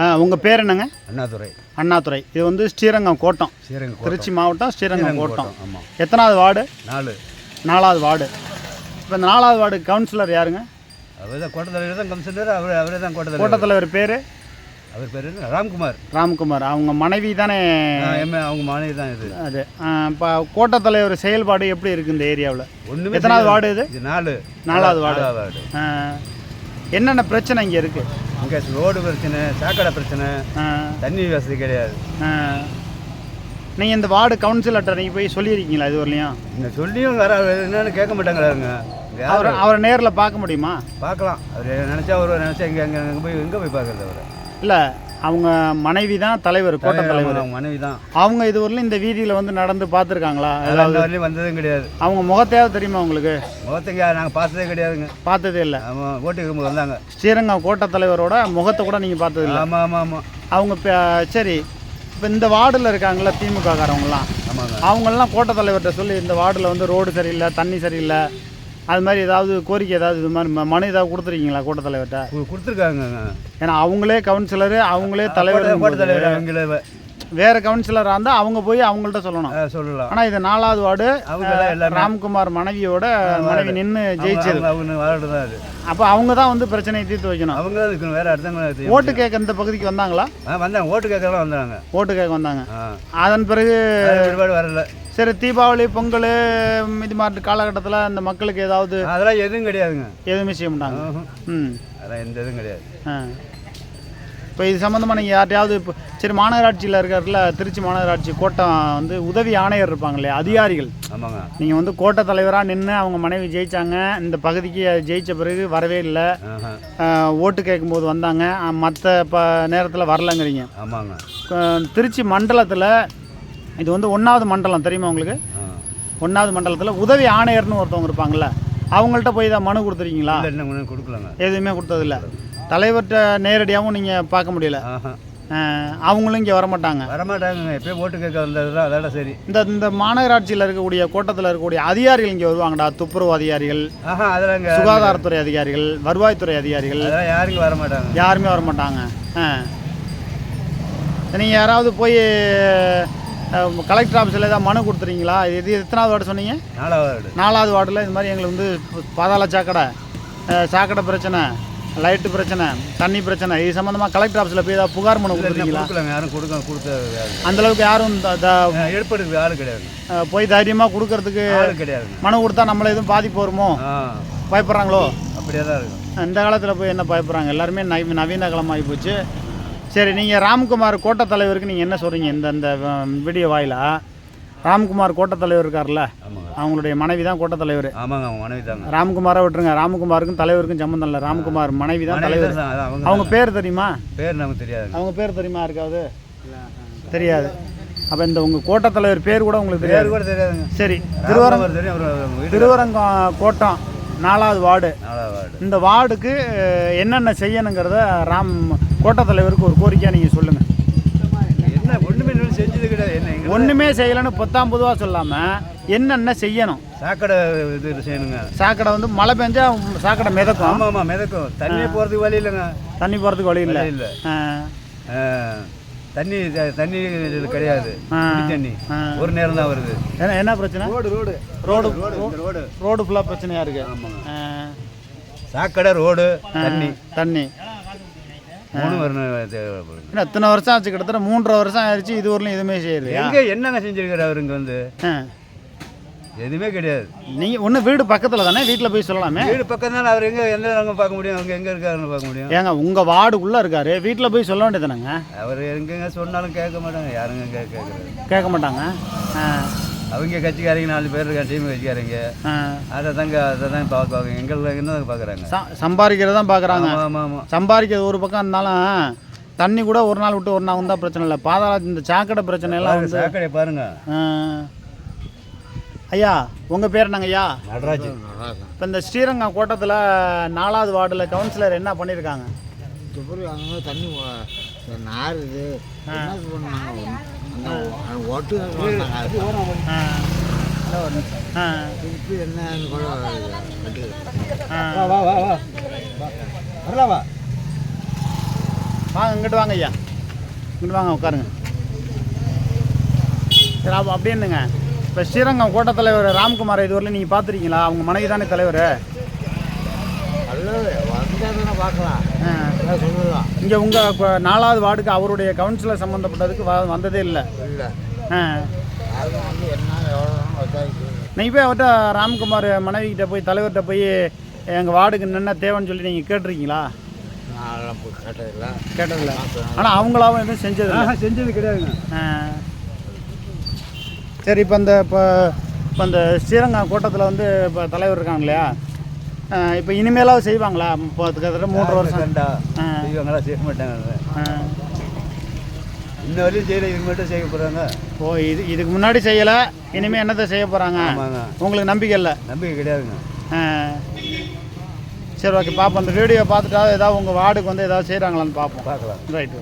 ஆ உங்கள் பேர் என்னங்க? அண்ணாதுரை. அண்ணாதுரை. இது வந்து ஸ்ரீரங்கம் கோட்டம். ஸ்ரீரங்க திருச்சி மாவட்டம் ஸ்ரீரங்கம் கோட்டம். ஆமாம் எத்தனாவது வார்டு? நாலு. நாலாவது வார்டு. இப்போ இந்த நாலாவது வார்டு கவுன்சிலர் யாருங்க? அவர் தான் கோட்டத்தலைவர் தான் கமிஷனர் அவர் அவரே தான் கோட்டத்தலைவர் கோட்டத்தலைவர் பேர்? அவர் பேர் ராம்குமார். ராம்குமார். அவங்க மனைவி தானே? அவங்க மனைவி தான் இது. அது. இப்போ கோட்டத்தலைவர் செயல்பாடு எப்படி இருக்குது இந்த ஏரியாவில்? ஒன்றுமே எத்தனாவது வார்டு இது? நாலு. நாலாவது வார்டு. வார்டு. என்னென்ன பிரச்சனை இங்கே இருக்குது இங்கே ரோடு பிரச்சனை சாக்கடை பிரச்சனை தண்ணி வசதி கிடையாது. நீங்கள் இந்த வார்டு கவுன்சிலர்கிட்ட நீங்கள் போய் சொல்லியிருக்கீங்களா இது வரலையும் இங்கே சொல்லியும் வர என்னன்னு கேட்க மாட்டாங்களாருங்க இங்க அவர் அவரை நேரில் பார்க்க முடியுமா? பார்க்கலாம். அவர் நினச்சா அவர் நினச்சா இங்கே அங்கே அங்கே போய் எங்கே போய் பார்க்கறது அவர். இல்லை அவங்க மனைவி தான் தலைவர் கோட்ட தலைவர் அவங்க மனைவி தான். அவங்க இது வரலையும் இந்த வீதியில் வந்து நடந்து பார்த்துருக்காங்களா? இந்த வரலையும் வந்ததும் கிடையாது. அவங்க முகத்தையாவது தெரியுமா உங்களுக்கு? முகத்துங்க நாங்கள் பார்த்ததே கிடையாதுங்க. பார்த்ததே இல்லை. ஓட்டுக்கு இருக்கும்போது வந்தாங்க. ஸ்ரீரங்கம் கோட்ட தலைவரோட முகத்தை கூட நீங்கள் பார்த்தது இல்லை. ஆமாம் ஆமாம் ஆமாம் அவங்க சரி இப்போ இந்த வார்டில் இருக்காங்களா திமுக காரவங்களாம் ஆமாங்க. அவங்கெல்லாம் கோட்ட தலைவர்கிட்ட சொல்லி இந்த வார்டில் வந்து ரோடு சரியில்லை தண்ணி சரியில்லை அது மாதிரி ஏதாவது கோரிக்கை ஏதாவது இது மாதிரி ம- மனு ஏதாவது கொடுத்துருக்கீங்களா கோட்ட தலைவர்கிட்ட? கு- கொடுத்துருக்காங்க. ஏன்னா அவங்களே கவுன்சிலரு அவங்களே தலைவர் தலைவர் அவங்கள வேற கவுன்சிலராக இருந்தால் அவங்க போய் அவங்கள்ட்ட சொல்லணும். சொல்லலாம். ஆனால் இது நாலாவது வார்டு அவங்க தான் எல்லாமே ராம்குமார் மனைவியோட மனைவி நின்று ஜெயிச்சது. அவங்க- அவங்க வார்டு தான் அது. அப்போ அவங்க தான் வந்து பிரச்சனையை தீர்த்து வைக்கணும். அவங்க தான் இருக்கணும். வேற அடுத்தவங்க ஓட்டு கேட்க இந்த பகுதிக்கு வந்தாங்களா? ஆ வந்தாங்க. ஓட்டு கேட்கலாம் வந்தாங்க. ஓட்டு கேட்க வந்தாங்க. ஆ. அதன் பிறகு ஒருபாடு வரல. சரி தீபாவளி பொங்கல் இது மாதிரி காலகட்டத்தில் இந்த மக்களுக்கு ஏதாவது அதெல்லாம் எதுவும் கிடையாதுங்க. எதுவுமே செய்ய மாட்டாங்க. ம். அதெல்லாம் எந்த இதுவும் கிடையாது. இப்போ இது சம்மந்தமாக நீங்கள் யார்ட்டையாவது இப்போ சரி மாநகராட்சியில் இருக்கிறதுல திருச்சி மாநகராட்சி கோட்டம் வந்து உதவி ஆணையர் இருப்பாங்க இல்லையா? அதிகாரிகள். ஆமாங்க. நீங்கள் வந்து கோட்ட தலைவராக நின்று அவங்க மனைவி ஜெயிச்சாங்க இந்த பகுதிக்கு ஜெயிச்ச பிறகு வரவே இல்லை. ஓட்டு கேட்கும்போது வந்தாங்க மற்ற ப நேரத்தில் வரலங்கிறீங்க. ஆமாங்க. திருச்சி மண்டலத்தில் இது வந்து ஒன்றாவது மண்டலம் தெரியுமா உங்களுக்கு? ஒன்றாவது மண்டலத்தில் உதவி ஆணையர்னு ஒருத்தவங்க இருப்பாங்கள்ல அவங்கள்ட்ட போய் தான் மனு கொடுத்துருக்கீங்களா? கொடுக்கலங்க. எதுவுமே கொடுத்ததில்ல. தலைவர்கிட்ட நேரடியாகவும் நீங்கள் பார்க்க முடியல. அவங்களும் இங்கே வரமாட்டாங்க. வரமாட்டாங்க எப்பயும் ஓட்டு கேட்க வந்தது தான் அதோட சரி. இந்த இந்த மாநகராட்சியில் இருக்கக்கூடிய கோட்டத்தில் இருக்கக்கூடிய அதிகாரிகள் இங்கே வருவாங்கடா. துப்புரவு அதிகாரிகள் அதெல்லாம் சுகாதாரத்துறை அதிகாரிகள் வருவாய்த்துறை அதிகாரிகள். யாருக்கும் வர மாட்டாங்க யாருமே வர மாட்டாங்க ஆ. நீங்கள் யாராவது போய் கலெக்டர் ஆஃபீஸில் ஏதாவது மனு கொடுத்துறீங்களா? இது எத்தனாவது வார்டு சொன்னீங்க? நாலாவது வார்டு. நாலாவது வார்டில் இது மாதிரி எங்களுக்கு வந்து பாதாள சாக்கடை சாக்கடை பிரச்சனை லைட்டு பிரச்சனை தண்ணி பிரச்சனை இது சம்மந்தமாக கலெக்டர் ஆஃபீஸில் போய் ஏதாவது புகார் மனு கொடுத்துருக்கீங்களா யாரும் கொடுக்க கொடுத்த அந்தளவுக்கு யாரும் த- த- எடுப்படுறதுக்கு ஆள் கிடையாது. போய் தைரியமாக கொடுக்கறதுக்கு ஆள் கிடையாதுங்க மனு கொடுத்தா நம்மள எதுவும் பாதிப்பு வருமோ? பயப்படுறாங்களோ? அப்படியே தான் இருக்கும். இந்த காலத்தில் போய் என்ன பயப்படுறாங்க? எல்லாருமே நவீ நவீன காலமாகி போச்சு. சரி நீங்கள் ராம்குமார் கோட்ட தலைவருக்கு நீங்கள் என்ன சொல்கிறீங்க இந்த இந்த வீடியோ வாயிலா. ராம்குமார் கோட்ட தலைவர் இருக்கார்ல? அவங்களுடைய மனைவி தான் கோட்ட தலைவர். ஆமாங்க அவங்க மனைவி தாங்க. ராம்குமாரை விட்டுருங்க. ராம்குமாருக்கும் தலைவருக்கும் சம்மந்தம் இல்லை. ராம்குமார் மனைவி தான் தலைவர். தான் அவங்க பேர் தெரியுமா? பேர் நமக்கு தெரியாதுங்க அவங்க பேர் தெரியுமா இருக்காது தெரியாது. அப்போ இந்த உங்கள் கோட்ட தலைவர் பேர் கூட உங்களுக்கு தெரியாது. கூட தெரியாதுங்க. சரி திருவரங்க திருவரங்கம் கோட்டம் நாலாவது வார்டு. இந்த வார்டுக்கு என்னென்ன செய்யணுங்கிறத ராம் கோட்ட தலைவருக்கு ஒரு கோரிக்கையாக நீங்கள் சொல்லுங்கள் என்ன ஒன்றுமே செஞ்சது கிடையாது. என்ன ஒன்றுமே செய்யலைன்னு பத்தாம் பொதுவாக சொல்லாமல் என்னென்ன செய்யணும்? சாக்கடை இது செய்யணுங்க. சாக்கடை வந்து மழை பெஞ்சா சாக்கடை மிதக்கும். ஆமாம் ஆமாம் மிதக்கும். தண்ணியே போகிறதுக்கு வழி இல்லைங்க. தண்ணி போகிறதுக்கு வழி இல்லை. இல்லை. தண்ணி தண்ணி இது கிடையாது. தண்ணி. ஒரு நேரம் தான் வருது. என்ன என்ன பிரச்சனை? Road road. Road road road ஃபுல்லாக பிரச்சனையாக இருக்கு. ஆமாங்க. ஆ, சாக்கடை ரோடு தண்ணி. தண்ணி. மூணு வரணும் தேவைப்படுது. இத்தனை வருஷம் ஆச்சு கிட்டத்தட்ட மூன்றரை வருஷம் ஆயிடுச்சு இது வரலையும் எதுவுமே செய்யலையா எங்க என்னங்க செஞ்சிருக்காரு அவர் இங்க வந்து. எதுவுமே கிடையாது. நீங்கள் ஒன்று வீடு பக்கத்தில் தானே? வீட்டில் போய் சொல்லலாமே? வீடு பக்கம் தானே அவர் எங்க எந்த இடங்க பார்க்க முடியும்? அவங்க எங்க இருக்காருன்னு பார்க்க முடியும். ஏங்க உங்கள் வார்டுக்குள்ளே இருக்காரு. வீட்டில் போய் சொல்ல வேண்டியதானங்க அவர் எங்கெங்க சொன்னாலும் கேட்க மாட்டாங்க. யாருங்க கே கேட்குறாரு கேட்க மாட்டாங்க? ஆ. அவங்க கட்சிக்காரங்க நாலு பேர் இருக்காங்க டீம் கட்சிக்காரங்க. அதை தாங்க அதை தான் பார்க்குவாங்க. எங்களை என்ன பார்க்குறாங்க? ச- சம்பாதிக்கிறத தான் பார்க்குறாங்க ஆமாம் ஆமாம் சம்பாதிக்கிறது ஒரு பக்கம் இருந்தாலும் தண்ணி கூட ஒரு நாள் விட்டு ஒரு நாள் வந்தால் பிரச்சனை இல்லை. பாதாள இந்த சாக்கடை பிரச்சனை எல்லாம் சாக்கடை பாருங்க. ஐயா உங்கள் பேர் என்னங்க ஐயா? நடராஜ் இப்போ இந்த ஸ்ரீரங்கம் கோட்டத்தில் நாலாவது வார்டில் கவுன்சிலர் என்ன பண்ணியிருக்காங்க தண்ணி நாறுது என்ன பண்ணாங்க ஒட்டு. திருப்பி என்னன்னு கூட. வா வா வா. வாங்க இங்கிட்டு வாங்க ஐயா. இங்கிட்டு வாங்க உட்காருங்க. சரி அப்போ அப்படின்னுங்க இப்போ ஸ்ரீரங்கம் கோட்ட தலைவர் ராம்குமார் இதுவரையிலும் நீங்கள் பார்த்துருக்கீங்களா? அவங்க மனைவி தானே தலைவர்? அல்லது பார்க்கலாம். சொல்லலாம் இங்கே உங்கள் இப்போ நாலாவது வார்டுக்கு அவருடைய கவுன்சிலர் சம்மந்தப்பட்டதுக்கு வ வந்ததே இல்லை. இல்லை. ஆ. நீங்கள் போய் அவர்கிட்ட ராம்குமார் மனைவிக்கிட்ட போய் தலைவர்கிட்ட போய் எங்கள் வார்டுக்கு என்ன தேவைன்னு சொல்லி நீங்கள் கேட்டிருக்கீங்களா? கேட்டதில்லை. கேட்டதில்ல. ஆனால் அவங்களாவும் எதுவும் செஞ்சதில்லை. ஆஹா செஞ்சது கிடையாதுங்க. சரி இப்போ இந்த இப்போ இப்போ இந்த ஸ்ரீரங்கம் கூட்டத்தில் வந்து இப்போ தலைவர் இருக்காங்க இல்லையா? இப்போ இனிமேலாவது செய்வாங்களா? இப்போ கிட்டத்தட்ட மூன்று வருஷம். கண்டா. ஆ. செய்வாங்களா? செய்ய மாட்டாங்க. இன்ன வரையும் செய்யல இது மட்டும் செய்ய போகிறாங்க ஓ இது இதுக்கு முன்னாடி செய்யலை இனிமேல் என்னத்தை செய்ய போகிறாங்க உங்களுக்கு நம்பிக்கை இல்லை? நம்பிக்கை கிடையாதுங்க. சரி ஓகே பார்ப்போம் அந்த வீடியோ பார்த்துட்டா ஏதாவது உங்கள் வார்டுக்கு வந்து ஏதாவது செய்கிறாங்களான்னு பார்ப்போம் பார்க்கலாம். ரைட்